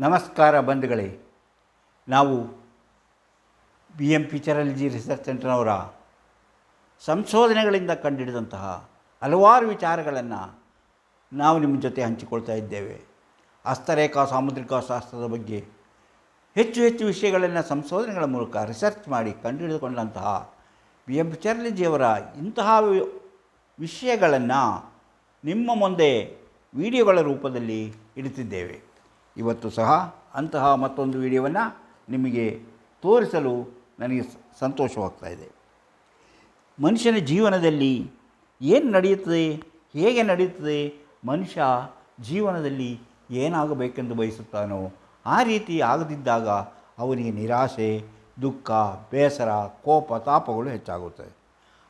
ನಮಸ್ಕಾರ ಬಂಧುಗಳೇ. ನಾವು ಬಿ ಎಂ ಪಿಚರಲ್ಜಿ ರಿಸರ್ಚ್ ಸೆಂಟರ್ನವರ ಸಂಶೋಧನೆಗಳಿಂದ ಕಂಡುಹಿಡಿದಂತಹ ಹಲವಾರು ವಿಚಾರಗಳನ್ನು ನಾವು ನಿಮ್ಮ ಜೊತೆ ಹಂಚಿಕೊಳ್ತಾ ಇದ್ದೇವೆ. ಹಸ್ತರೇಖಾ, ಸಾಮುದ್ರಿಕ ಶಾಸ್ತ್ರದ ಬಗ್ಗೆ ಹೆಚ್ಚು ಹೆಚ್ಚು ವಿಷಯಗಳನ್ನು ಸಂಶೋಧನೆಗಳ ಮೂಲಕ ರಿಸರ್ಚ್ ಮಾಡಿ ಕಂಡುಹಿಡಿದುಕೊಂಡಂತಹ ಬಿ ಎಂ ಪಿಚರಾಲಜಿಯವರ ಇಂತಹ ವಿಷಯಗಳನ್ನು ನಿಮ್ಮ ಮುಂದೆ ವಿಡಿಯೋಗಳ ರೂಪದಲ್ಲಿ ಇಡುತ್ತಿದ್ದೇವೆ. ಇವತ್ತು ಸಹ ಅಂತಹ ಮತ್ತೊಂದು ವಿಡಿಯೋವನ್ನು ನಿಮಗೆ ತೋರಿಸಲು ನನಗೆ ಸಂತೋಷವಾಗ್ತಾ ಇದೆ. ಮನುಷ್ಯನ ಜೀವನದಲ್ಲಿ ಏನು ನಡೆಯುತ್ತದೆ, ಹೇಗೆ ನಡೆಯುತ್ತದೆ, ಮನುಷ್ಯ ಜೀವನದಲ್ಲಿ ಏನಾಗಬೇಕೆಂದು ಬಯಸುತ್ತಾನೋ ಆ ರೀತಿ ಆಗದಿದ್ದಾಗ ಅವನಿಗೆ ನಿರಾಶೆ, ದುಃಖ, ಬೇಸರ, ಕೋಪ, ತಾಪಗಳು ಹೆಚ್ಚಾಗುತ್ತವೆ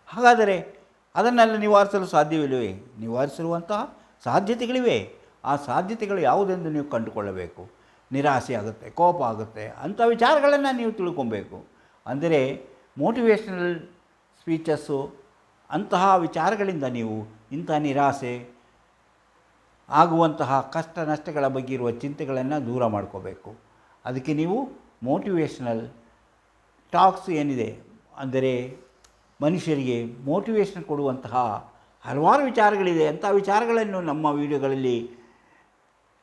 ಹಾಗಾದರೆ ಅದನ್ನೆಲ್ಲ ನಿವಾರಿಸಲು ಸಾಧ್ಯವಿಲ್ಲವೇ? ನಿವಾರಿಸಿರುವಂತಹ ಸಾಧ್ಯತೆಗಳಿವೆ. ಆ ಸಾಧ್ಯತೆಗಳು ಯಾವುದೆಂದು ನೀವು ಕಂಡುಕೊಳ್ಳಬೇಕು? ನಿರಾಸೆ ಆಗುತ್ತೆ, ಕೋಪ ಆಗುತ್ತೆ, ಅಂಥ ವಿಚಾರಗಳನ್ನು ನೀವು ತಿಳ್ಕೊಬೇಕು. ಅಂದರೆ ಮೋಟಿವೇಶ್ನಲ್ ಸ್ಪೀಚಸ್ಸು ಅಂತಹ ವಿಚಾರಗಳಿಂದ ನೀವು ಇಂಥ ನಿರಾಸೆ ಆಗುವಂತಹ ಕಷ್ಟ ನಷ್ಟಗಳ ಬಗ್ಗೆ ಇರುವ ಚಿಂತೆಗಳನ್ನು ದೂರ ಮಾಡ್ಕೋಬೇಕು. ಅದಕ್ಕೆ ನೀವು ಮೋಟಿವೇಶ್ನಲ್ ಟಾಕ್ಸ್ ಏನಿದೆ, ಅಂದರೆ ಮನುಷ್ಯರಿಗೆ ಮೋಟಿವೇಶನ್ ಕೊಡುವಂತಹ ಹಲವಾರು ವಿಚಾರಗಳಿದೆ. ಅಂಥ ವಿಚಾರಗಳನ್ನು ನಮ್ಮ ವಿಡಿಯೋಗಳಲ್ಲಿ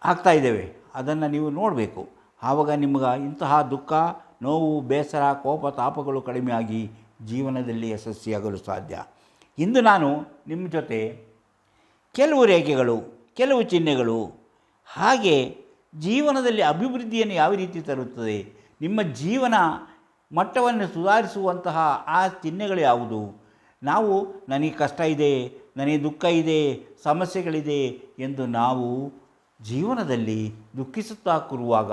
ಹಾಕ್ತಾ ಇದ್ದೇವೆ. ಅದನ್ನು ನೀವು ನೋಡಬೇಕು. ಆವಾಗ ನಿಮಗೆ ಇಂತಹ ದುಃಖ, ನೋವು, ಬೇಸರ, ಕೋಪ, ತಾಪಗಳು ಕಡಿಮೆಯಾಗಿ ಜೀವನದಲ್ಲಿ ಯಶಸ್ವಿಯಾಗಲು ಸಾಧ್ಯ. ಇಂದು ನಾನು ನಿಮ್ಮ ಜೊತೆ ಕೆಲವು ರೇಖೆಗಳು, ಕೆಲವು ಚಿಹ್ನೆಗಳು, ಹಾಗೆ ಜೀವನದಲ್ಲಿ ಅಭಿವೃದ್ಧಿಯನ್ನು ಯಾವ ರೀತಿ ತರುತ್ತದೆ, ನಿಮ್ಮ ಜೀವನ ಮಟ್ಟವನ್ನು ಸುಧಾರಿಸುವಂತಹ ಆ ಚಿಹ್ನೆಗಳು ಯಾವುದು? ನಾವು ನನಗೆ ಕಷ್ಟ ಇದೆ, ನನಗೆ ದುಃಖ ಇದೆ, ಸಮಸ್ಯೆಗಳಿದೆ ಎಂದು ನಾವು ಜೀವನದಲ್ಲಿ ದುಃಖಿಸುತ್ತಾ ಕೂರುವಾಗ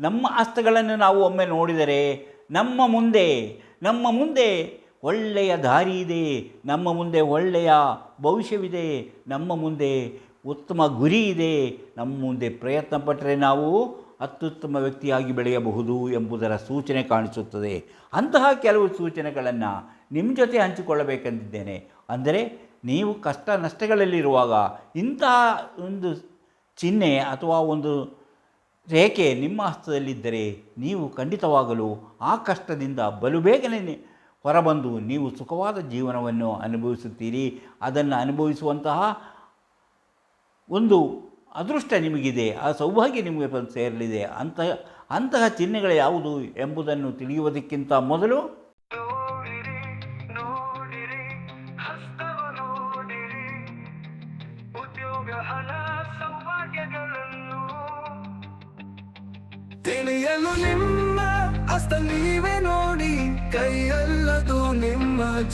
ನಮ್ಮ ಹಸ್ತಗಳನ್ನು ನಾವು ಒಮ್ಮೆ ನೋಡಿದರೆ ನಮ್ಮ ಮುಂದೆ ನಮ್ಮ ಮುಂದೆ ಒಳ್ಳೆಯ ದಾರಿ ಇದೆ, ನಮ್ಮ ಮುಂದೆ ಒಳ್ಳೆಯ ಭವಿಷ್ಯವಿದೆ, ನಮ್ಮ ಮುಂದೆ ಉತ್ತಮ ಗುರಿ ಇದೆ, ನಮ್ಮ ಮುಂದೆ ಪ್ರಯತ್ನ ಪಟ್ಟರೆ ನಾವು ಅತ್ಯುತ್ತಮ ವ್ಯಕ್ತಿಯಾಗಿ ಬೆಳೆಯಬಹುದು ಎಂಬುದರ ಸೂಚನೆ ಕಾಣಿಸುತ್ತದೆ. ಅಂತಹ ಕೆಲವು ಸೂಚನೆಗಳನ್ನು ನಿಮ್ಮ ಜೊತೆ ಹಂಚಿಕೊಳ್ಳಬೇಕೆಂದಿದ್ದೇನೆ. ಅಂದರೆ ನೀವು ಕಷ್ಟ ನಷ್ಟಗಳಲ್ಲಿರುವಾಗ ಇಂತಹ ಒಂದು ಚಿಹ್ನೆ ಅಥವಾ ಒಂದು ರೇಖೆ ನಿಮ್ಮ ಹಸ್ತದಲ್ಲಿದ್ದರೆ ನೀವು ಖಂಡಿತವಾಗಲು ಆ ಕಷ್ಟದಿಂದ ಬಲು ಬೇಗನೆ ಹೊರಬಂದು ನೀವು ಸುಖವಾದ ಜೀವನವನ್ನು ಅನುಭವಿಸುತ್ತೀರಿ. ಅದನ್ನು ಅನುಭವಿಸುವಂತಹ ಒಂದು ಅದೃಷ್ಟ ನಿಮಗಿದೆ, ಆ ಸೌಭಾಗ್ಯ ನಿಮಗೆ ಸೇರಲಿದೆ. ಅಂತಹ ಅಂತಹ ಚಿಹ್ನೆಗಳು ಯಾವುದು ಎಂಬುದನ್ನು ತಿಳಿಯುವುದಕ್ಕಿಂತ ಮೊದಲು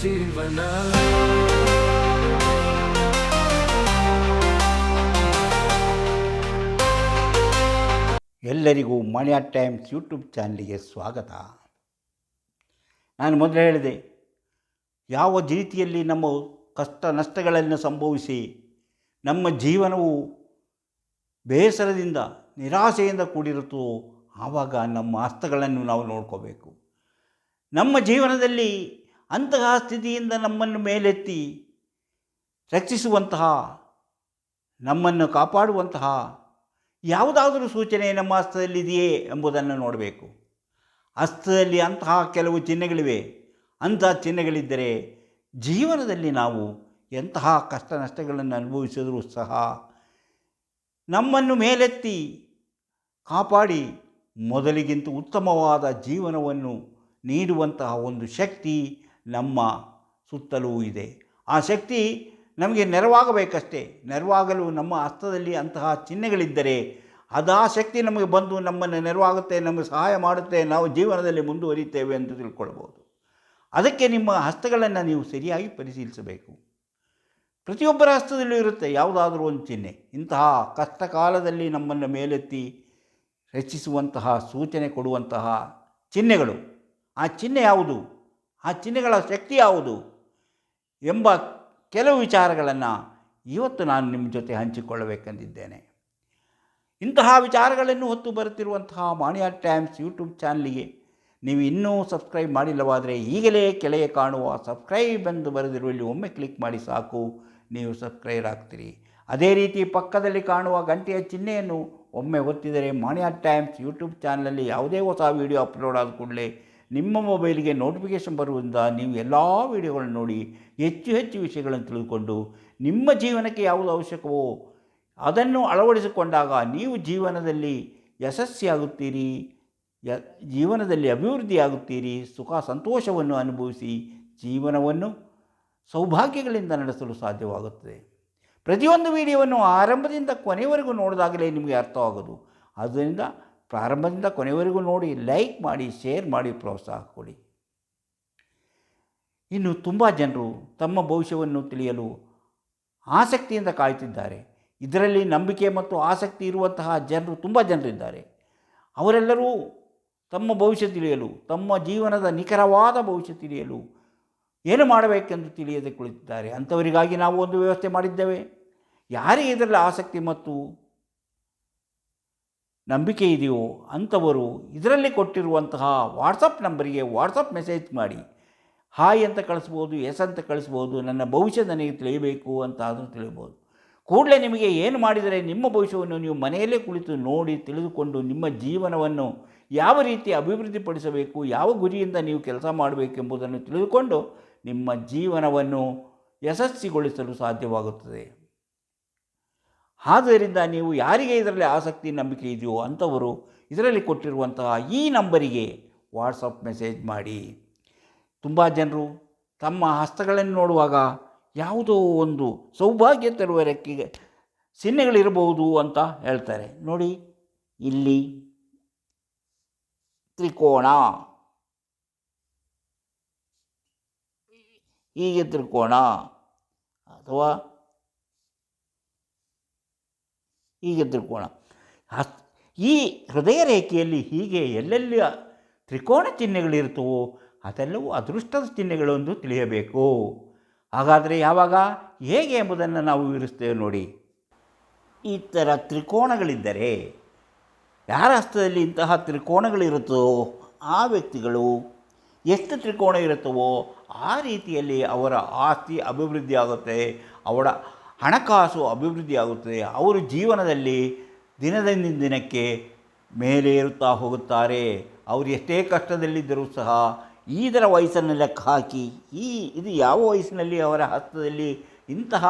ಜೀವನ. ಎಲ್ಲರಿಗೂ ಮಣಿಯ ಟೈಮ್ಸ್ ಯೂಟ್ಯೂಬ್ ಚಾನಲಿಗೆ ಸ್ವಾಗತ. ನಾನು ಮೊದಲು ಹೇಳಿದೆ, ಯಾವ ರೀತಿಯಲ್ಲಿ ನಮ್ಮ ಕಷ್ಟ ನಷ್ಟಗಳನ್ನು ಸಂಭವಿಸಿ ನಮ್ಮ ಜೀವನವು ಬೇಸರದಿಂದ ನಿರಾಸೆಯಿಂದ ಕೂಡಿರುತ್ತೋ ಆವಾಗ ನಮ್ಮ ಹಸ್ತಗಳನ್ನು ನಾವು ನೋಡ್ಕೋಬೇಕು. ನಮ್ಮ ಜೀವನದಲ್ಲಿ ಅಂತಹ ಸ್ಥಿತಿಯಿಂದ ನಮ್ಮನ್ನು ಮೇಲೆತ್ತಿ ರಕ್ಷಿಸುವಂತಹ, ನಮ್ಮನ್ನು ಕಾಪಾಡುವಂತಹ ಯಾವುದಾದರೂ ಸೂಚನೆ ನಮ್ಮ ಹಸ್ತದಲ್ಲಿದೆಯೇ ಎಂಬುದನ್ನು ನೋಡಬೇಕು. ಹಸ್ತದಲ್ಲಿ ಅಂತಹ ಕೆಲವು ಚಿಹ್ನೆಗಳಿವೆ. ಅಂತಹ ಚಿಹ್ನೆಗಳಿದ್ದರೆ ಜೀವನದಲ್ಲಿ ನಾವು ಎಂತಹ ಕಷ್ಟ ನಷ್ಟಗಳನ್ನು ಅನುಭವಿಸಿದರೂ ಸಹ ನಮ್ಮನ್ನು ಮೇಲೆತ್ತಿ ಕಾಪಾಡಿ ಮೊದಲಿಗಿಂತ ಉತ್ತಮವಾದ ಜೀವನವನ್ನು ನೀಡುವಂತಹ ಒಂದು ಶಕ್ತಿ ನಮ್ಮ ಸುತ್ತಲೂ ಇದೆ. ಆ ಶಕ್ತಿ ನಮಗೆ ನೆರವಾಗಬೇಕಷ್ಟೇ. ನೆರವಾಗಲು ನಮ್ಮ ಹಸ್ತದಲ್ಲಿ ಅಂತಹ ಚಿಹ್ನೆಗಳಿದ್ದರೆ ಅದು ಆ ಶಕ್ತಿ ನಮಗೆ ಬಂದು ನಮ್ಮನ್ನು ನೆರವಾಗುತ್ತೆ, ನಮಗೆ ಸಹಾಯ ಮಾಡುತ್ತೆ, ನಾವು ಜೀವನದಲ್ಲಿ ಮುಂದುವರಿಯುತ್ತೇವೆ ಅಂತ ತಿಳ್ಕೊಳ್ಬೋದು. ಅದಕ್ಕೆ ನಿಮ್ಮ ಹಸ್ತಗಳನ್ನು ನೀವು ಸರಿಯಾಗಿ ಪರಿಶೀಲಿಸಬೇಕು. ಪ್ರತಿಯೊಬ್ಬರ ಹಸ್ತದಲ್ಲೂ ಇರುತ್ತೆ, ಯಾವುದಾದ್ರೂ ಒಂದು ಚಿಹ್ನೆ. ಇಂತಹ ಕಷ್ಟ ಕಾಲದಲ್ಲಿ ನಮ್ಮನ್ನು ಮೇಲೆತ್ತಿ ರಚಿಸುವಂತಹ, ಸೂಚನೆ ಕೊಡುವಂತಹ ಚಿಹ್ನೆಗಳು. ಆ ಚಿಹ್ನೆ ಯಾವುದು? ಆ ಚಿಹ್ನೆಗಳ ಶಕ್ತಿ ಯಾವುದು ಎಂಬ ಕೆಲವು ವಿಚಾರಗಳನ್ನು ಇವತ್ತು ನಾನು ನಿಮ್ಮ ಜೊತೆ ಹಂಚಿಕೊಳ್ಳಬೇಕೆಂದಿದ್ದೇನೆ. ಇಂತಹ ವಿಚಾರಗಳನ್ನು ಹೊತ್ತು ಬರುತ್ತಿರುವಂತಹ ಮಾಣಿಯಾ ಟೈಮ್ಸ್ ಯೂಟ್ಯೂಬ್ ಚಾನಲಿಗೆ ನೀವು ಇನ್ನೂ ಸಬ್ಸ್ಕ್ರೈಬ್ ಮಾಡಿಲ್ಲವಾದರೆ ಈಗಲೇ ಕೆಳಗೆ ಕಾಣುವ ಸಬ್ಸ್ಕ್ರೈಬ್ ಎಂದು ಬರೆದಿರುವಲ್ಲಿ ಒಮ್ಮೆ ಕ್ಲಿಕ್ ಮಾಡಿ ಸಾಕು, ನೀವು ಸಬ್ಸ್ಕ್ರೈಬ್ ಆಗ್ತೀರಿ. ಅದೇ ರೀತಿ ಪಕ್ಕದಲ್ಲಿ ಕಾಣುವ ಗಂಟೆಯ ಚಿಹ್ನೆಯನ್ನು ಒಮ್ಮೆ ಒತ್ತಿದರೆ ಮಾಣಿಯಾ ಟೈಮ್ಸ್ ಯೂಟ್ಯೂಬ್ ಚಾನಲಲ್ಲಿ ಯಾವುದೇ ಹೊಸ ವೀಡಿಯೋ ಅಪ್ಲೋಡ್ ಆದ ಕೂಡಲೇ ನಿಮ್ಮ ಮೊಬೈಲಿಗೆ ನೋಟಿಫಿಕೇಷನ್ ಬರುವುದರಿಂದ ನೀವು ಎಲ್ಲ ವಿಡಿಯೋಗಳನ್ನು ನೋಡಿ ಹೆಚ್ಚು ಹೆಚ್ಚು ವಿಷಯಗಳನ್ನು ತಿಳಿದುಕೊಂಡು ನಿಮ್ಮ ಜೀವನಕ್ಕೆ ಯಾವುದು ಅವಶ್ಯಕವೋ ಅದನ್ನು ಅಳವಡಿಸಿಕೊಂಡಾಗ ನೀವು ಜೀವನದಲ್ಲಿ ಯಶಸ್ವಿಯಾಗುತ್ತೀರಿ, ಯ ಜೀವನದಲ್ಲಿ ಅಭಿವೃದ್ಧಿಯಾಗುತ್ತೀರಿ, ಸುಖ ಸಂತೋಷವನ್ನು ಅನುಭವಿಸಿ ಜೀವನವನ್ನು ಸೌಭಾಗ್ಯಗಳಿಂದ ನಡೆಸಲು ಸಾಧ್ಯವಾಗುತ್ತದೆ. ಪ್ರತಿಯೊಂದು ವಿಡಿಯೋವನ್ನು ಆರಂಭದಿಂದ ಕೊನೆಯವರೆಗೂ ನೋಡಿದಾಗಲೇ ನಿಮಗೆ ಅರ್ಥವಾಗೋದು. ಆದ್ದರಿಂದ ಪ್ರಾರಂಭದಿಂದ ಕೊನೆಯವರೆಗೂ ನೋಡಿ ಲೈಕ್ ಮಾಡಿ ಶೇರ್ ಮಾಡಿ ಪ್ರೋತ್ಸಾಹ ಕೊಡಿ. ಇನ್ನು ತುಂಬ ಜನರು ತಮ್ಮ ಭವಿಷ್ಯವನ್ನು ತಿಳಿಯಲು ಆಸಕ್ತಿಯಿಂದ ಕಾಯುತ್ತಿದ್ದಾರೆ. ಇದರಲ್ಲಿ ನಂಬಿಕೆ ಮತ್ತು ಆಸಕ್ತಿ ಇರುವಂತಹ ಜನರು ತುಂಬ ಜನರಿದ್ದಾರೆ. ಅವರೆಲ್ಲರೂ ತಮ್ಮ ಭವಿಷ್ಯ ತಿಳಿಯಲು, ತಮ್ಮ ಜೀವನದ ನಿಖರವಾದ ಭವಿಷ್ಯ ತಿಳಿಯಲು ಏನು ಮಾಡಬೇಕೆಂದು ತಿಳಿಯದೆ ಕುಳಿತಿದ್ದಾರೆ. ಅಂಥವರಿಗಾಗಿ ನಾವು ಒಂದು ವ್ಯವಸ್ಥೆ ಮಾಡಿದ್ದೇವೆ. ಯಾರಿಗೆ ಇದರಲ್ಲಿ ಆಸಕ್ತಿ ಮತ್ತು ನಂಬಿಕೆ ಇದೆಯೋ ಅಂಥವರು ಇದರಲ್ಲಿ ಕೊಟ್ಟಿರುವಂತಹ ವಾಟ್ಸಪ್ ನಂಬರಿಗೆ ವಾಟ್ಸಪ್ ಮೆಸೇಜ್ ಮಾಡಿ, ಹಾಯ್ ಅಂತ ಕಳಿಸ್ಬೋದು, ಎಸ್ ಅಂತ ಕಳಿಸ್ಬೋದು, ನನ್ನ ಭವಿಷ್ಯ ನನಗೆ ತಿಳಿಯಬೇಕು ಅಂತ ಆದರೂ ತಿಳಿಬೋದು. ಕೂಡಲೇ ನಿಮಗೆ ಏನು ಮಾಡಿದರೆ ನಿಮ್ಮ ಭವಿಷ್ಯವನ್ನು ನೀವು ಮನೆಯಲ್ಲೇ ಕುಳಿತು ನೋಡಿ ತಿಳಿದುಕೊಂಡು ನಿಮ್ಮ ಜೀವನವನ್ನು ಯಾವ ರೀತಿ ಅಭಿವೃದ್ಧಿಪಡಿಸಬೇಕು, ಯಾವ ಗುರಿಯಿಂದ ನೀವು ಕೆಲಸ ಮಾಡಬೇಕೆಂಬುದನ್ನು ತಿಳಿದುಕೊಂಡು ನಿಮ್ಮ ಜೀವನವನ್ನು ಯಶಸ್ವಿಗೊಳಿಸಲು ಸಾಧ್ಯವಾಗುತ್ತದೆ. ಆದ್ದರಿಂದ ನೀವು ಯಾರಿಗೆ ಇದರಲ್ಲಿ ಆಸಕ್ತಿ, ನಂಬಿಕೆ ಇದೆಯೋ ಅಂಥವರು ಇದರಲ್ಲಿ ಕೊಟ್ಟಿರುವಂತಹ ಈ ನಂಬರಿಗೆ ವಾಟ್ಸಪ್ ಮೆಸೇಜ್ ಮಾಡಿ. ತುಂಬ ಜನರು ತಮ್ಮ ಹಸ್ತಗಳನ್ನು ನೋಡುವಾಗ ಯಾವುದೋ ಒಂದು ಸೌಭಾಗ್ಯ ತರುವ ರೆಕ್ಕಿಗೆ ಚಿಹ್ನೆಗಳಿರಬಹುದು ಅಂತ ಹೇಳ್ತಾರೆ. ನೋಡಿ, ಇಲ್ಲಿ ತ್ರಿಕೋಣ. ಹೀಗೆ ತ್ರಿಕೋಣ. ಅಥವಾ ಹೀಗೆ ತ್ರಿಕೋಣ ಹಸ್, ಈ ಹೃದಯ ರೇಖೆಯಲ್ಲಿ ಹೀಗೆ ಎಲ್ಲೆಲ್ಲಿ ತ್ರಿಕೋಣ ಚಿಹ್ನೆಗಳಿರ್ತವೋ ಅದೆಲ್ಲವೂ ಅದೃಷ್ಟದ ಚಿಹ್ನೆಗಳು ಎಂದು ತಿಳಿಯಬೇಕು. ಹಾಗಾದರೆ ಯಾವಾಗ, ಹೇಗೆ ಎಂಬುದನ್ನು ನಾವು ವಿವರಿಸ್ತೇವೆ ನೋಡಿ. ಈ ಥರ ತ್ರಿಕೋಣಗಳಿದ್ದರೆ ಯಾರ ಹಸ್ತದಲ್ಲಿ ಇಂತಹ ತ್ರಿಕೋಣಗಳಿರುತ್ತೋ ಆ ವ್ಯಕ್ತಿಗಳು ಎಷ್ಟು ತ್ರಿಕೋಣ ಇರುತ್ತವೋ ಆ ರೀತಿಯಲ್ಲಿ ಅವರ ಆಸ್ತಿ ಅಭಿವೃದ್ಧಿ ಆಗುತ್ತೆ ಅವರ ಹಣಕಾಸು ಅಭಿವೃದ್ಧಿ ಆಗುತ್ತದೆ ಅವರು ಜೀವನದಲ್ಲಿ ದಿನದಿಂದ ದಿನಕ್ಕೆ ಮೇಲೇರುತ್ತಾ ಹೋಗುತ್ತಾರೆ. ಅವರು ಎಷ್ಟೇ ಕಷ್ಟದಲ್ಲಿದ್ದರೂ ಸಹ ಈದರ ವಯಸ್ಸನ್ನು ಲೆಕ್ಕ ಹಾಕಿ, ಈ ಇದು ಯಾವ ವಯಸ್ಸಿನಲ್ಲಿ ಅವರ ಹಸ್ತದಲ್ಲಿ ಇಂತಹ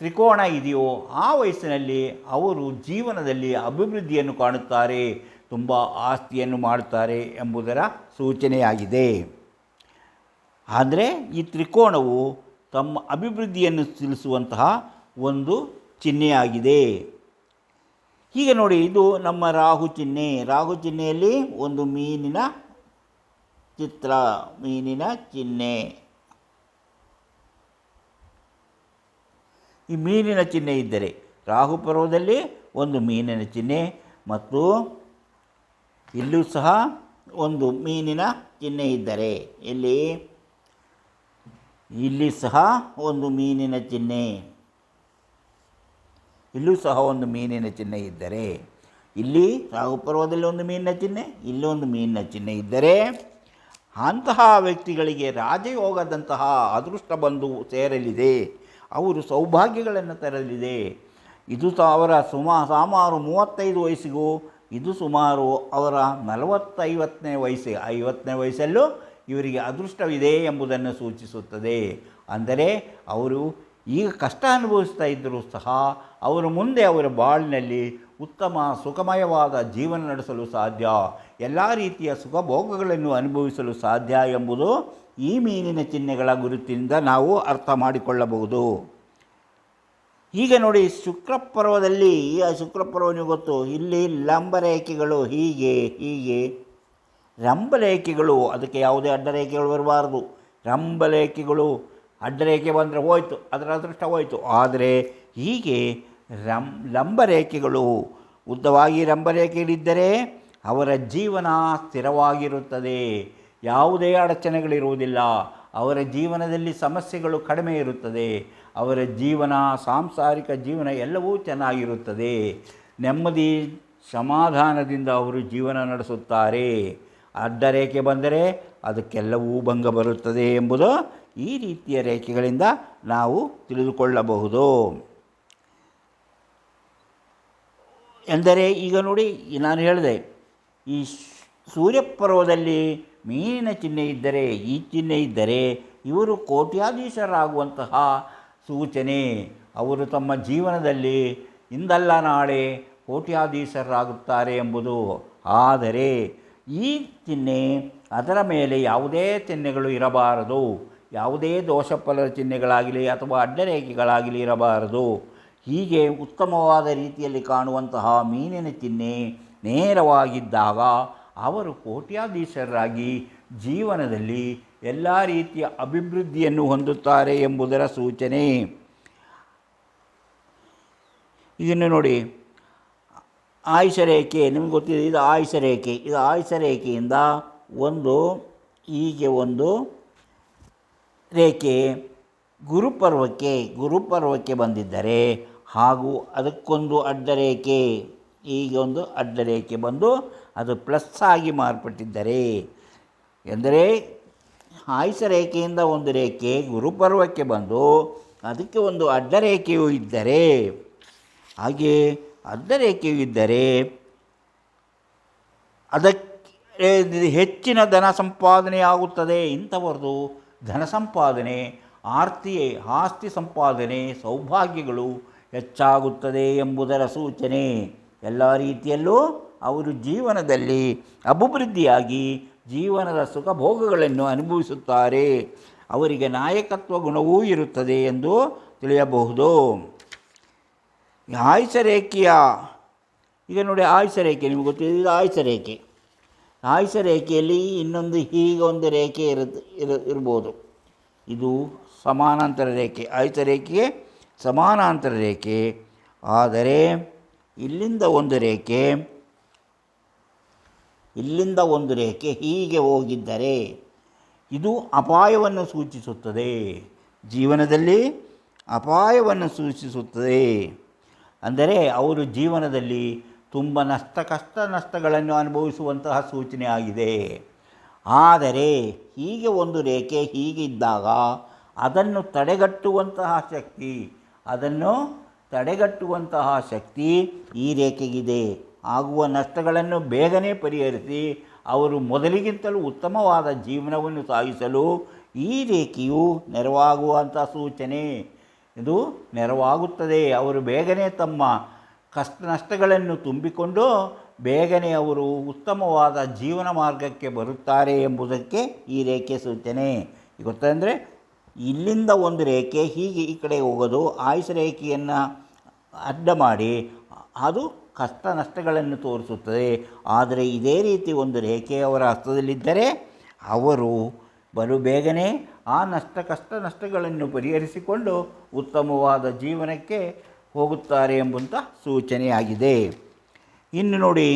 ತ್ರಿಕೋಣ ಇದೆಯೋ ಆ ವಯಸ್ಸಿನಲ್ಲಿ ಅವರು ಜೀವನದಲ್ಲಿ ಅಭಿವೃದ್ಧಿಯನ್ನು ಕಾಣುತ್ತಾರೆ, ತುಂಬ ಆಸ್ತಿಯನ್ನು ಮಾಡುತ್ತಾರೆ ಎಂಬುದರ ಸೂಚನೆಯಾಗಿದೆ. ಆದರೆ ಈ ತ್ರಿಕೋಣವು ತಮ್ಮ ಅಭಿವೃದ್ಧಿಯನ್ನು ತಿಳಿಸುವಂತಹ ಒಂದು ಚಿಹ್ನೆಯಾಗಿದೆ. ಹೀಗೆ ನೋಡಿ, ಇದು ನಮ್ಮ ರಾಹು ಚಿಹ್ನೆ. ರಾಹು ಚಿಹ್ನೆಯಲ್ಲಿ ಒಂದು ಮೀನಿನ ಚಿತ್ರ, ಮೀನಿನ ಚಿಹ್ನೆ. ಈ ಮೀನಿನ ಚಿಹ್ನೆ ಇದ್ದರೆ ರಾಹು ಪರ್ವದಲ್ಲಿ ಒಂದು ಮೀನಿನ ಚಿಹ್ನೆ ಮತ್ತು ಇಲ್ಲೂ ಸಹ ಒಂದು ಮೀನಿನ ಚಿಹ್ನೆ ಇದ್ದರೆ. ಇಲ್ಲಿ ಇಲ್ಲಿ ಸಹ ಒಂದು ಮೀನಿನ ಚಿಹ್ನೆ. ಇಲ್ಲೂ ಸಹ ಒಂದು ಮೀನಿನ ಚಿಹ್ನೆ ಇದ್ದರೆ, ಇಲ್ಲಿ ರಾಹು ಪರ್ವದಲ್ಲಿ ಒಂದು ಮೀನಿನ ಚಿಹ್ನೆ ಇಲ್ಲೊಂದು ಮೀನಿನ ಚಿಹ್ನೆ ಇದ್ದರೆ, ಅಂತಹ ವ್ಯಕ್ತಿಗಳಿಗೆ ರಾಜಯೋಗದಂತಹ ಅದೃಷ್ಟ ಬಂದು ಸೇರಲಿದೆ. ಅವರು ಸೌಭಾಗ್ಯಗಳನ್ನು ತರಲಿದೆ. ಇದು ಸಹ ಅವರ ಸುಮಾ, ಸುಮಾರು ಮೂವತ್ತೈದು ವಯಸ್ಸಿಗೂ, ಇದು ಸುಮಾರು ಅವರ ನಲವತ್ತೈವತ್ತನೇ ವಯಸ್ಸು, ಐವತ್ತನೇ ವಯಸ್ಸಲ್ಲೂ ಇವರಿಗೆ ಅದೃಷ್ಟವಿದೆ ಎಂಬುದನ್ನು ಸೂಚಿಸುತ್ತದೆ. ಅಂದರೆ ಅವರು ಈಗ ಕಷ್ಟ ಅನುಭವಿಸ್ತಾ ಇದ್ದರೂ ಸಹ ಅವರು ಮುಂದೆ ಅವರ ಬಾಳಿನಲ್ಲಿ ಉತ್ತಮ ಸುಖಮಯವಾದ ಜೀವನ ನಡೆಸಲು ಸಾಧ್ಯ. ಎಲ್ಲ ರೀತಿಯ ಸುಖ ಭೋಗಗಳನ್ನು ಅನುಭವಿಸಲು ಸಾಧ್ಯ ಎಂಬುದು ಈ ಮೀನಿನ ಚಿಹ್ನೆಗಳ ಗುರುತಿನಿಂದ ನಾವು ಅರ್ಥ ಮಾಡಿಕೊಳ್ಳಬಹುದು. ಈಗ ನೋಡಿ ಶುಕ್ರಪರ್ವದಲ್ಲಿ ಈ ಶುಕ್ರ ನೀವು ಗೊತ್ತು, ಇಲ್ಲಿ ಲಂಬರೇಖೆಗಳು ಹೀಗೆ ಹೀಗೆ. ರಂಬರೇಖೆಗಳು ಅದಕ್ಕೆ ಯಾವುದೇ ಅಡ್ಡರೇಖೆಗಳು ಬರಬಾರ್ದು. ರಂಬರೇಖೆಗಳು ಅಡ್ಡರೇಖೆ ಬಂದರೆ ಹೋಯಿತು, ಅದರ ಅದೃಷ್ಟ ಹೋಯಿತು. ಆದರೆ ಹೀಗೆ ರಂ, ಲಂಬರೇಖೆಗಳು ಉದ್ದವಾಗಿ ರಂಬರೇಖೆಗಳಿದ್ದರೆ ಅವರ ಜೀವನ ಸ್ಥಿರವಾಗಿರುತ್ತದೆ. ಯಾವುದೇ ಅಡಚಣೆಗಳಿರುವುದಿಲ್ಲ. ಅವರ ಜೀವನದಲ್ಲಿ ಸಮಸ್ಯೆಗಳು ಕಡಿಮೆ ಇರುತ್ತದೆ. ಅವರ ಜೀವನ, ಸಾಂಸಾರಿಕ ಜೀವನ ಎಲ್ಲವೂ ಚೆನ್ನಾಗಿರುತ್ತದೆ. ನೆಮ್ಮದಿ, ಸಮಾಧಾನದಿಂದ ಅವರು ಜೀವನ ನಡೆಸುತ್ತಾರೆ. ಅಡ್ಡರೇಖೆ ಬಂದರೆ ಅದಕ್ಕೆಲ್ಲವೂ ಭಂಗ ಬರುತ್ತದೆ ಎಂಬುದು ಈ ರೀತಿಯ ರೇಖೆಗಳಿಂದ ನಾವು ತಿಳಿದುಕೊಳ್ಳಬಹುದು. ಎಂದರೆ ಈಗ ನೋಡಿ, ನಾನು ಹೇಳಿದೆ, ಈ ಸೂರ್ಯಪರ್ವದಲ್ಲಿ ಮೀನಿನ ಚಿಹ್ನೆ ಇದ್ದರೆ, ಈ ಚಿಹ್ನೆ ಇದ್ದರೆ ಇವರು ಕೋಟ್ಯಾಧೀಶರಾಗುವಂತಹ ಸೂಚನೆ. ಅವರು ತಮ್ಮ ಜೀವನದಲ್ಲಿ ಇಂದಲ್ಲ ನಾಳೆ ಕೋಟ್ಯಾಧೀಶರಾಗುತ್ತಾರೆ ಎಂಬುದು. ಆದರೆ ಈ ಚಿಹ್ನೆ ಅದರ ಮೇಲೆ ಯಾವುದೇ ಚಿಹ್ನೆಗಳು ಇರಬಾರದು. ಯಾವುದೇ ದೋಷಫಲದ ಚಿಹ್ನೆಗಳಾಗಲಿ ಅಥವಾ ಅಡ್ಡರೇಖೆಗಳಾಗಲಿ ಇರಬಾರದು. ಹೀಗೆ ಉತ್ತಮವಾದ ರೀತಿಯಲ್ಲಿ ಕಾಣುವಂತಹ ಮೀನಿನ ಚಿಹ್ನೆ ನೇರವಾಗಿದ್ದಾಗ ಅವರು ಕೋಟ್ಯಾಧೀಶರಾಗಿ ಜೀವನದಲ್ಲಿ ಎಲ್ಲ ರೀತಿಯ ಅಭಿವೃದ್ಧಿಯನ್ನು ಹೊಂದುತ್ತಾರೆ ಎಂಬುದರ ಸೂಚನೆ. ಇದನ್ನು ನೋಡಿ. ಆಯುಷ ರೇಖೆ, ನಿಮ್ಗೆ ಗೊತ್ತಿದೆ, ಇದು ಆಯುಷ ರೇಖೆ. ಇದು ಆಯುಷ ರೇಖೆಯಿಂದ ಒಂದು, ಹೀಗೆ ಒಂದು ರೇಖೆ ಗುರುಪರ್ವಕ್ಕೆ ಗುರುಪರ್ವಕ್ಕೆ ಬಂದಿದ್ದರೆ ಹಾಗೂ ಅದಕ್ಕೊಂದು ಅಡ್ಡರೇಖೆ ಈಗ ಒಂದು ಅಡ್ಡರೇಖೆ ಬಂದು ಅದು ಪ್ಲಸ್ ಆಗಿ ಮಾರ್ಪಟ್ಟಿದ್ದರೆ ಎಂದರೆ ಆಯುಷ ರೇಖೆಯಿಂದ ಒಂದು ರೇಖೆ ಗುರುಪರ್ವಕ್ಕೆ ಬಂದು ಅದಕ್ಕೆ ಒಂದು ಅಡ್ಡರೇಖೆಯು ಇದ್ದರೆ ಹಾಗೆ ಅಡ್ಡರೇಖೆಯು ಇದ್ದರೆ ಅದಕ್ಕೆ ಹೆಚ್ಚಿನ ಧನ ಸಂಪಾದನೆ ಆಗುತ್ತದೆ ಇಂಥವರದು. ಧನ ಸಂಪಾದನೆ ಆರ್ತಿ ಆಸ್ತಿ ಸಂಪಾದನೆ, ಸೌಭಾಗ್ಯಗಳು ಹೆಚ್ಚಾಗುತ್ತದೆ ಎಂಬುದರ ಸೂಚನೆ. ಎಲ್ಲ ರೀತಿಯಲ್ಲೂ ಅವರು ಜೀವನದಲ್ಲಿ ಅಭಿವೃದ್ಧಿಯಾಗಿ ಜೀವನದ ಸುಖ ಭೋಗಗಳನ್ನು ಅನುಭವಿಸುತ್ತಾರೆ. ಅವರಿಗೆ ನಾಯಕತ್ವ ಗುಣವೂ ಇರುತ್ತದೆ ಎಂದು ತಿಳಿಯಬಹುದು. ಆಯುಷ ರೇಖೆಯ ಈಗ ನೋಡಿ ಆಯುಷ ರೇಖೆ ನಿಮಗೆ ಗೊತ್ತಿದೆ ಇದು ಆಯುಷ ರೇಖೆ ಆಯುಷ ರೇಖೆಯಲ್ಲಿ ಇನ್ನೊಂದು ಹೀಗೆ ಒಂದು ರೇಖೆ ಇರುತ್ತೆ ಇರ, ಇರ್ಬೋದು. ಇದು ಸಮಾನಾಂತರ ರೇಖೆ. ಆಯುಷ ರೇಖೆಗೆ ಸಮಾನಾಂತರ ರೇಖೆ. ಆದರೆ ಇಲ್ಲಿಂದ ಒಂದು ರೇಖೆ, ಇಲ್ಲಿಂದ ಒಂದು ರೇಖೆ ಹೀಗೆ ಹೋಗಿದ್ದರೆ ಇದು ಅಪಾಯವನ್ನು ಸೂಚಿಸುತ್ತದೆ. ಜೀವನದಲ್ಲಿ ಅಪಾಯವನ್ನು ಸೂಚಿಸುತ್ತದೆ. ಅಂದರೆ ಅವರು ಜೀವನದಲ್ಲಿ ತುಂಬ ನಷ್ಟ, ಕಷ್ಟ ನಷ್ಟಗಳನ್ನು ಅನುಭವಿಸುವಂತಹ ಸೂಚನೆ ಆಗಿದೆ. ಆದರೆ ಹೀಗೆ ಒಂದು ರೇಖೆ ಹೀಗಿದ್ದಾಗ ಅದನ್ನು ತಡೆಗಟ್ಟುವಂತಹ ಶಕ್ತಿ, ಅದನ್ನು ತಡೆಗಟ್ಟುವಂತಹ ಶಕ್ತಿ ಈ ರೇಖೆಗಿದೆ. ಆಗುವ ನಷ್ಟಗಳನ್ನು ಬೇಗನೆ ಪರಿಹರಿಸಿ ಅವರು ಮೊದಲಿಗಿಂತಲೂ ಉತ್ತಮವಾದ ಜೀವನವನ್ನು ಸಾಗಿಸಲು ಈ ರೇಖೆಯು ನೆರವಾಗುವಂಥ ಸೂಚನೆ. ಇದು ನೆರವಾಗುತ್ತದೆ. ಅವರು ಬೇಗನೆ ತಮ್ಮ ಕಷ್ಟ ನಷ್ಟಗಳನ್ನು ತುಂಬಿಕೊಂಡು ಬೇಗನೆ ಅವರು ಉತ್ತಮವಾದ ಜೀವನ ಮಾರ್ಗಕ್ಕೆ ಬರುತ್ತಾರೆ ಎಂಬುದಕ್ಕೆ ಈ ರೇಖೆ ಸೂಚನೆ. ಗೊತ್ತಂದರೆ, ಇಲ್ಲಿಂದ ಒಂದು ರೇಖೆ ಹೀಗೆ ಈ ಕಡೆ ಹೋಗೋದು, ಆಯುಷ ರೇಖೆಯನ್ನು ಅಡ್ಡ ಮಾಡಿ ಅದು ಕಷ್ಟ ನಷ್ಟಗಳನ್ನು ತೋರಿಸುತ್ತದೆ. ಆದರೆ ಇದೇ ರೀತಿ ಒಂದು ರೇಖೆ ಅವರ ಹಸ್ತದಲ್ಲಿದ್ದರೆ, ಅವರು ಬಲು ಬೇಗನೆ ಆ ನಷ್ಟ ಕಷ್ಟ ನಷ್ಟಗಳನ್ನು ಪರಿಹರಿಸಿಕೊಂಡು ಉತ್ತಮವಾದ ಜೀವನಕ್ಕೆ ಹೋಗುತ್ತಾರೆ ಎಂಬಂಥ ಸೂಚನೆಯಾಗಿದೆ. ಇನ್ನು ನೋಡಿ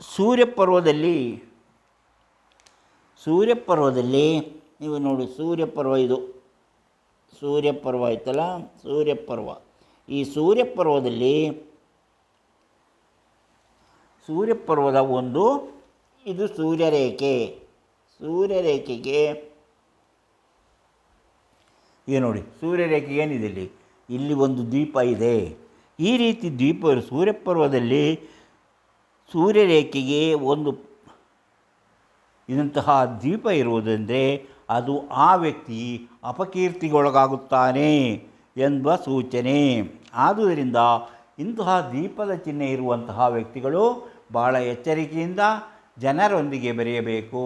ಸೂರ್ಯಪರ್ವದಲ್ಲಿ ಸೂರ್ಯಪರ್ವದಲ್ಲಿ ನೀವು ನೋಡಿ ಸೂರ್ಯಪರ್ವ ಇದು. ಸೂರ್ಯಪರ್ವ ಆಯ್ತಲ್ಲ? ಸೂರ್ಯಪರ್ವ ಈ ಸೂರ್ಯಪರ್ವದಲ್ಲಿ ಸೂರ್ಯಪರ್ವದ ಒಂದು, ಇದು ಸೂರ್ಯರೇಖೆ ಸೂರ್ಯರೇಖೆಗೆ ಈಗ ನೋಡಿ, ಸೂರ್ಯರೇಖೆ ಏನಿದೆ ಇಲ್ಲಿ? ಇಲ್ಲಿ ಒಂದು ದ್ವೀಪ ಇದೆ. ಈ ರೀತಿ ದ್ವೀಪ, ಸೂರ್ಯಪರ್ವದಲ್ಲಿ ಸೂರ್ಯರೇಖೆಗೆ ಒಂದು ಇದಂತಹ ದ್ವೀಪ ಇರುವುದೆಂದರೆ ಅದು ಆ ವ್ಯಕ್ತಿ ಅಪಕೀರ್ತಿಗೊಳಗಾಗುತ್ತಾನೆ ಎಂಬ ಸೂಚನೆ. ಆದುದರಿಂದ ಇಂತಹ ದ್ವೀಪದ ಚಿಹ್ನೆ ಇರುವಂತಹ ವ್ಯಕ್ತಿಗಳು ಭಾಳ ಎಚ್ಚರಿಕೆಯಿಂದ ಜನರೊಂದಿಗೆ ಬೆರೆಯಬೇಕು.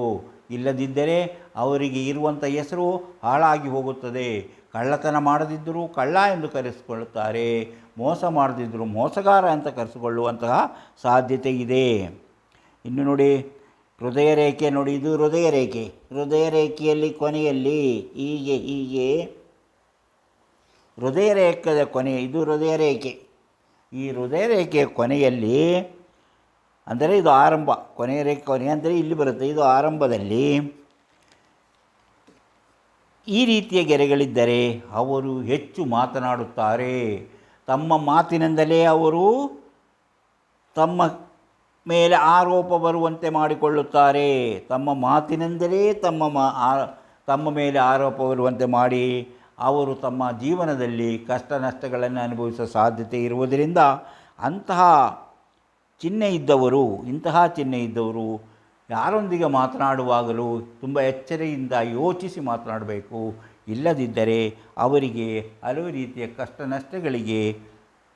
ಇಲ್ಲದಿದ್ದರೆ ಅವರಿಗೆ ಇರುವಂಥ ಹೆಸರು ಹಾಳಾಗಿ ಹೋಗುತ್ತದೆ. ಕಳ್ಳತನ ಮಾಡದಿದ್ದರೂ ಕಳ್ಳ ಎಂದು ಕರೆಸಿಕೊಳ್ಳುತ್ತಾರೆ. ಮೋಸ ಮಾಡದಿದ್ದರೂ ಮೋಸಗಾರ ಅಂತ ಕರೆಸಿಕೊಳ್ಳುವಂತಹ ಸಾಧ್ಯತೆ ಇದೆ. ಇನ್ನು ನೋಡಿ ಹೃದಯ ರೇಖೆ ನೋಡಿ, ಇದು ಹೃದಯ ರೇಖೆ ಹೃದಯ ರೇಖೆಯಲ್ಲಿ ಕೊನೆಯಲ್ಲಿ, ಹೀಗೆ ಹೀಗೆ. ಹೃದಯ ರೇಖದ ಕೊನೆ, ಇದು ಹೃದಯ ರೇಖೆ ಈ ಹೃದಯ ರೇಖೆಯ ಕೊನೆಯಲ್ಲಿ ಅಂದರೆ ಇದು ಆರಂಭ. ಕೊನೆಯ ರೇಖೆ ಕೊನೆ ಅಂದರೆ ಇಲ್ಲಿ ಬರುತ್ತೆ. ಇದು ಆರಂಭದಲ್ಲಿ ಈ ರೀತಿಯ ಗೆರೆಗಳಿದ್ದರೆ ಅವರು ಹೆಚ್ಚು ಮಾತನಾಡುತ್ತಾರೆ. ತಮ್ಮ ಮಾತಿನಿಂದಲೇ ಅವರು ತಮ್ಮ ಮೇಲೆ ಆರೋಪ ಬರುವಂತೆ ಮಾಡಿಕೊಳ್ಳುತ್ತಾರೆ. ತಮ್ಮ ಮಾತಿನಿಂದಲೇ ತಮ್ಮ ಮಾ ತಮ್ಮ ಮೇಲೆ ಆರೋಪ ಬರುವಂತೆ ಮಾಡಿ ಅವರು ತಮ್ಮ ಜೀವನದಲ್ಲಿ ಕಷ್ಟ ನಷ್ಟಗಳನ್ನು ಅನುಭವಿಸುವ ಸಾಧ್ಯತೆ ಇರುವುದರಿಂದ ಅಂತಹ ಚಿಹ್ನೆ ಇದ್ದವರು, ಇಂತಹ ಚಿಹ್ನೆ ಇದ್ದವರು ಯಾರೊಂದಿಗೆ ಮಾತನಾಡುವಾಗಲೂ ತುಂಬ ಎಚ್ಚರಿಕೆಯಿಂದ ಯೋಚಿಸಿ ಮಾತನಾಡಬೇಕು. ಇಲ್ಲದಿದ್ದರೆ ಅವರಿಗೆ ಹಲವು ರೀತಿಯ ಕಷ್ಟ ನಷ್ಟಗಳಿಗೆ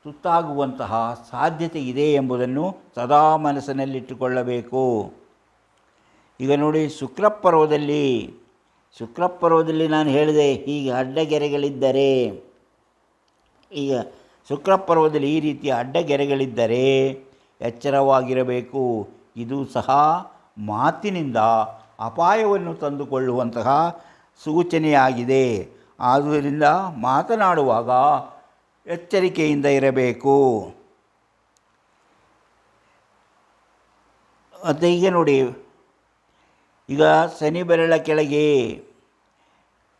ತುತ್ತಾಗುವಂತಹ ಸಾಧ್ಯತೆ ಇದೆ ಎಂಬುದನ್ನು ಸದಾ ಮನಸ್ಸಿನಲ್ಲಿಟ್ಟುಕೊಳ್ಳಬೇಕು. ಈಗ ನೋಡಿ ಶುಕ್ರಪರ್ವದಲ್ಲಿ ಶುಕ್ರಪರ್ವದಲ್ಲಿ ನಾನು ಹೇಳಿದೆ ಹೀಗೆ ಅಡ್ಡಗೆರೆಗಳಿದ್ದರೆ, ಈಗ ಶುಕ್ರಪರ್ವದಲ್ಲಿ ಈ ರೀತಿಯ ಅಡ್ಡಗೆರೆಗಳಿದ್ದರೆ ಎಚ್ಚರವಾಗಿರಬೇಕು. ಇದು ಸಹ ಮಾತಿನಿಂದ ಅಪಾಯವನ್ನು ತಂದುಕೊಳ್ಳುವಂತಹ ಸೂಚನೆಯಾಗಿದೆ. ಆದುದರಿಂದ ಮಾತನಾಡುವಾಗ ಎಚ್ಚರಿಕೆಯಿಂದ ಇರಬೇಕು. ಮತ್ತು ಈಗ ನೋಡಿ, ಈಗ ಶನಿ ಬೆರಳ ಕೆಳಗೆ,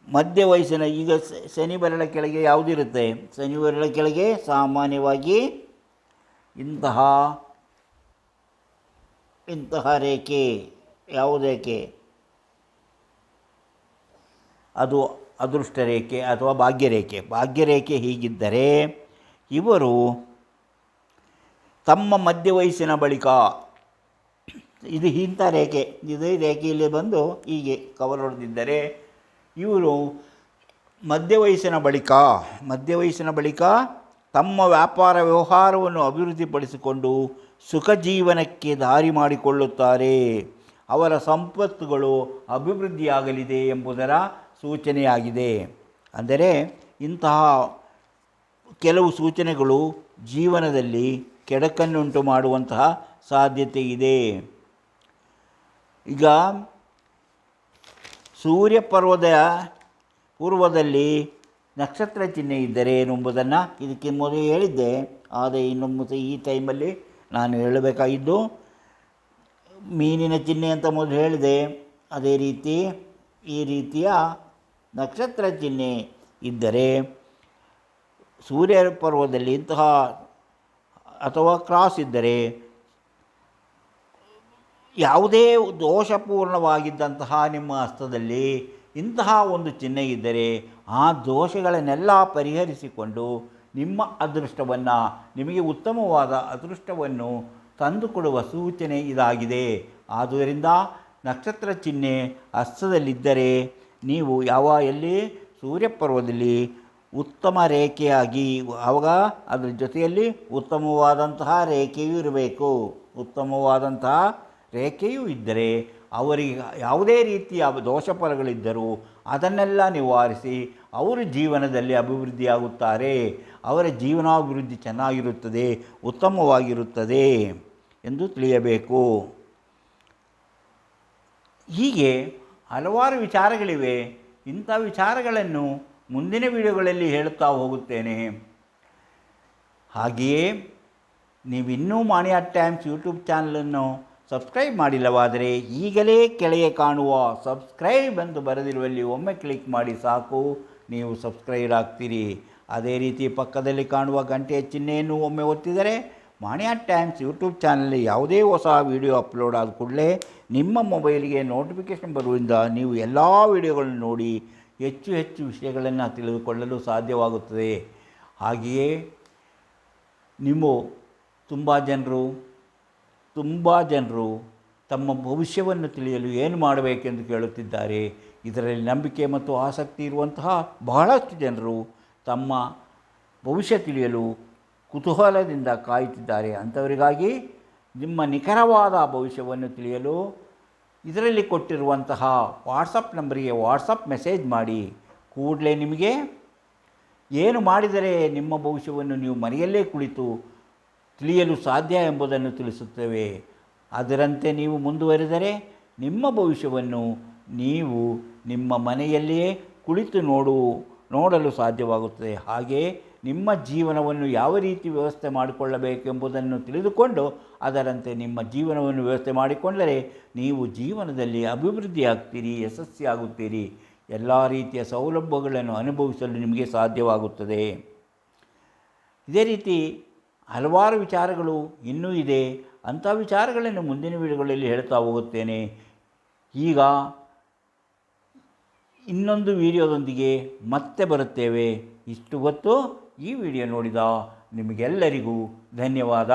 ಮಧ್ಯ ವಯಸ್ಸಿನ, ಈಗ ಶನಿ ಬೆರಳ ಕೆಳಗೆ ಯಾವುದಿರುತ್ತೆ? ಶನಿ ಬೆರಳ ಕೆಳಗೆ ಸಾಮಾನ್ಯವಾಗಿ ಇಂತಹ ಇಂತಹ ರೇಖೆ ಯಾವುದೇಕೆ ಅದು ಅದೃಷ್ಟ ರೇಖೆ ಅಥವಾ ಭಾಗ್ಯರೇಖೆ ಭಾಗ್ಯರೇಖೆ ಹೀಗಿದ್ದರೆ ಇವರು ತಮ್ಮ ಮಧ್ಯ ವಯಸ್ಸಿನ ಬಳಿಕ ಇದು ಇಂಥ ರೇಖೆ. ಇದು ರೇಖೆಯಲ್ಲಿ ಬಂದು ಹೀಗೆ ಕವರ್ ಹೊಡೆದಿದ್ದರೆ ಇವರು ಮಧ್ಯ ವಯಸ್ಸಿನ ಬಳಿಕ, ಮಧ್ಯ ವಯಸ್ಸಿನ ಬಳಿಕ ತಮ್ಮ ವ್ಯಾಪಾರ ವ್ಯವಹಾರವನ್ನು ಅಭಿವೃದ್ಧಿಪಡಿಸಿಕೊಂಡು ಸುಖ ಜೀವನಕ್ಕೆ ದಾರಿ ಮಾಡಿಕೊಳ್ಳುತ್ತಾರೆ. ಅವರ ಸಂಪತ್ತುಗಳು ಅಭಿವೃದ್ಧಿಯಾಗಲಿದೆ ಎಂಬುದರ ಸೂಚನೆಯಾಗಿದೆ. ಅಂದರೆ ಇಂತಹ ಕೆಲವು ಸೂಚನೆಗಳು ಜೀವನದಲ್ಲಿ ಕೆಡಕನ್ನುಂಟು ಮಾಡುವಂತಹ ಸಾಧ್ಯತೆ ಇದೆ. ಈಗ ಸೂರ್ಯ ಪರ್ವದ ಪೂರ್ವದಲ್ಲಿ ನಕ್ಷತ್ರ ಚಿಹ್ನೆ ಇದ್ದರೆ ಏನೆಂಬುದನ್ನು ಇದಕ್ಕೆ ಮೊದಲು ಹೇಳಿದ್ದೆ. ಆದರೆ ಇನ್ನು ಮತ್ತೆ ಈ ಟೈಮಲ್ಲಿ ನಾನು ಹೇಳಬೇಕಾಗಿದ್ದು, ಮೀನಿನ ಚಿಹ್ನೆ ಅಂತ ಮೊದಲು ಹೇಳಿದೆ. ಅದೇ ರೀತಿ ಈ ರೀತಿಯ ನಕ್ಷತ್ರ ಚಿಹ್ನೆ ಇದ್ದರೆ ಸೂರ್ಯ ಪರ್ವದಲ್ಲಿ ಇಂತಹ ಅಥವಾ ಕ್ರಾಸ್ ಇದ್ದರೆ ಯಾವುದೇ ದೋಷಪೂರ್ಣವಾಗಿದ್ದಂತಹ ನಿಮ್ಮ ಹಸ್ತದಲ್ಲಿ ಇಂತಹ ಒಂದು ಚಿಹ್ನೆ ಇದ್ದರೆ ಆ ದೋಷಗಳನ್ನೆಲ್ಲ ಪರಿಹರಿಸಿಕೊಂಡು ನಿಮ್ಮ ಅದೃಷ್ಟವನ್ನು, ನಿಮಗೆ ಉತ್ತಮವಾದ ಅದೃಷ್ಟವನ್ನು ತಂದುಕೊಡುವ ಸೂಚನೆ ಇದಾಗಿದೆ. ಆದುದರಿಂದ ನಕ್ಷತ್ರ ಚಿಹ್ನೆ ಹಸ್ತದಲ್ಲಿದ್ದರೆ ನೀವು ಯಾವ ಎಲ್ಲಿ ಸೂರ್ಯಪರ್ವದಲ್ಲಿ ಉತ್ತಮ ರೇಖೆಯಾಗಿ ಆವಾಗ ಅದರ ಜೊತೆಯಲ್ಲಿ ಉತ್ತಮವಾದಂತಹ ರೇಖೆಯೂ ಇರಬೇಕು. ಉತ್ತಮವಾದಂತಹ ರೇಖೆಯೂ ಇದ್ದರೆ ಅವರಿಗೆ ಯಾವುದೇ ರೀತಿಯ ದೋಷಫಲಗಳಿದ್ದರೂ ಅದನ್ನೆಲ್ಲ ನಿವಾರಿಸಿ ಅವರು ಜೀವನದಲ್ಲಿ ಅಭಿವೃದ್ಧಿಯಾಗುತ್ತಾರೆ. ಅವರ ಜೀವನಾಭಿವೃದ್ಧಿ ಚೆನ್ನಾಗಿರುತ್ತದೆ, ಉತ್ತಮವಾಗಿರುತ್ತದೆ ಎಂದು ತಿಳಿಯಬೇಕು. ಹೀಗೆ ಹಲವಾರು ವಿಚಾರಗಳಿವೆ. ಇಂಥ ವಿಚಾರಗಳನ್ನು ಮುಂದಿನ ವಿಡಿಯೋಗಳಲ್ಲಿ ಹೇಳುತ್ತಾ ಹೋಗುತ್ತೇನೆ. ಹಾಗೆಯೇ ನೀವಿನ್ನೂ ಮಾಣಿಯಾ ಟೈಮ್ಸ್ ಯೂಟ್ಯೂಬ್ ಚಾನಲನ್ನು ಸಬ್ಸ್ಕ್ರೈಬ್ ಮಾಡಿಲ್ಲವಾದರೆ ಈಗಲೇ ಕೆಳಗೆ ಕಾಣುವ ಸಬ್ಸ್ಕ್ರೈಬ್ ಎಂದು ಬರೆದಿರುವಲ್ಲಿ ಒಮ್ಮೆ ಕ್ಲಿಕ್ ಮಾಡಿ ಸಾಕು. ನೀವು ಸಬ್ಸ್ಕ್ರೈಬ್ ಆಗ್ತೀರಿ. ಅದೇ ರೀತಿ ಪಕ್ಕದಲ್ಲಿ ಕಾಣುವ ಗಂಟೆಯ ಚಿಹ್ನೆಯನ್ನು ಒಮ್ಮೆ ಒತ್ತಿದರೆ ಮಾಣಿಯಾ ಟೈಮ್ಸ್ ಯೂಟ್ಯೂಬ್ ಚಾನಲ್ ಯಾವುದೇ ಹೊಸ ವಿಡಿಯೋ ಅಪ್ಲೋಡ್ ಆದ ಕೂಡಲೇ ನಿಮ್ಮ ಮೊಬೈಲ್ಗೆ ನೋಟಿಫಿಕೇಷನ್ ಬರುವುದರಿಂದ ನೀವು ಎಲ್ಲ ವಿಡಿಯೋಗಳನ್ನು ನೋಡಿ ಹೆಚ್ಚು ಹೆಚ್ಚು ವಿಷಯಗಳನ್ನು ತಿಳಿದುಕೊಳ್ಳಲು ಸಾಧ್ಯವಾಗುತ್ತದೆ. ಹಾಗೆಯೇ ನಿಮ್ಮ ತುಂಬ ಜನರು ತುಂಬ ಜನರು ತಮ್ಮ ಭವಿಷ್ಯವನ್ನು ತಿಳಿಯಲು ಏನು ಮಾಡಬೇಕೆಂದು ಕೇಳುತ್ತಿದ್ದಾರೆ. ಇದರಲ್ಲಿ ನಂಬಿಕೆ ಮತ್ತು ಆಸಕ್ತಿ ಇರುವಂತಹ ಬಹಳಷ್ಟು ಜನರು ತಮ್ಮ ಭವಿಷ್ಯ ತಿಳಿಯಲು ಕುತೂಹಲದಿಂದ ಕಾಯುತ್ತಿದ್ದಾರೆ. ಅಂಥವರಿಗಾಗಿ ನಿಮ್ಮ ನಿಖರವಾದ ಭವಿಷ್ಯವನ್ನು ತಿಳಿಯಲು ಇದರಲ್ಲಿ ಕೊಟ್ಟಿರುವಂತಹ ವಾಟ್ಸಪ್ ನಂಬರಿಗೆ ವಾಟ್ಸಪ್ ಮೆಸೇಜ್ ಮಾಡಿ. ಕೂಡಲೇ ನಿಮಗೆ ಏನು ಮಾಡಿದರೆ ನಿಮ್ಮ ಭವಿಷ್ಯವನ್ನು ನೀವು ಮನೆಯಲ್ಲೇ ಕುಳಿತು ತಿಳಿಯಲು ಸಾಧ್ಯ ಎಂಬುದನ್ನು ತಿಳಿಸುತ್ತೇವೆ. ಅದರಂತೆ ನೀವು ಮುಂದುವರೆದರೆ ನಿಮ್ಮ ಭವಿಷ್ಯವನ್ನು ನೀವು ನಿಮ್ಮ ಮನೆಯಲ್ಲಿಯೇ ಕುಳಿತು ನೋಡು, ನೋಡಲು ಸಾಧ್ಯವಾಗುತ್ತದೆ. ಹಾಗೆ ನಿಮ್ಮ ಜೀವನವನ್ನು ಯಾವ ರೀತಿ ವ್ಯವಸ್ಥೆ ಮಾಡಿಕೊಳ್ಳಬೇಕೆಂಬುದನ್ನು ತಿಳಿದುಕೊಂಡು ಅದರಂತೆ ನಿಮ್ಮ ಜೀವನವನ್ನು ವ್ಯವಸ್ಥೆ ಮಾಡಿಕೊಂಡರೆ ನೀವು ಜೀವನದಲ್ಲಿ ಅಭಿವೃದ್ಧಿಯಾಗ್ತೀರಿ, ಯಶಸ್ವಿಯಾಗುತ್ತೀರಿ. ಎಲ್ಲ ರೀತಿಯ ಸೌಲಭ್ಯಗಳನ್ನು ಅನುಭವಿಸಲು ನಿಮಗೆ ಸಾಧ್ಯವಾಗುತ್ತದೆ. ಇದೇ ರೀತಿ ಹಲವಾರು ವಿಚಾರಗಳು ಇನ್ನೂ ಇದೆ. ಅಂಥ ವಿಚಾರಗಳನ್ನು ಮುಂದಿನ ವಿಡಿಯೋಗಳಲ್ಲಿ ಹೇಳ್ತಾ ಹೋಗುತ್ತೇನೆ. ಈಗ ಇನ್ನೊಂದು ವಿಡಿಯೋದೊಂದಿಗೆ ಮತ್ತೆ ಬರುತ್ತೇವೆ. ಇಷ್ಟು ಹೊತ್ತು ಈ ವಿಡಿಯೋ ನೋಡಿದ ನಿಮಗೆಲ್ಲರಿಗೂ ಧನ್ಯವಾದ.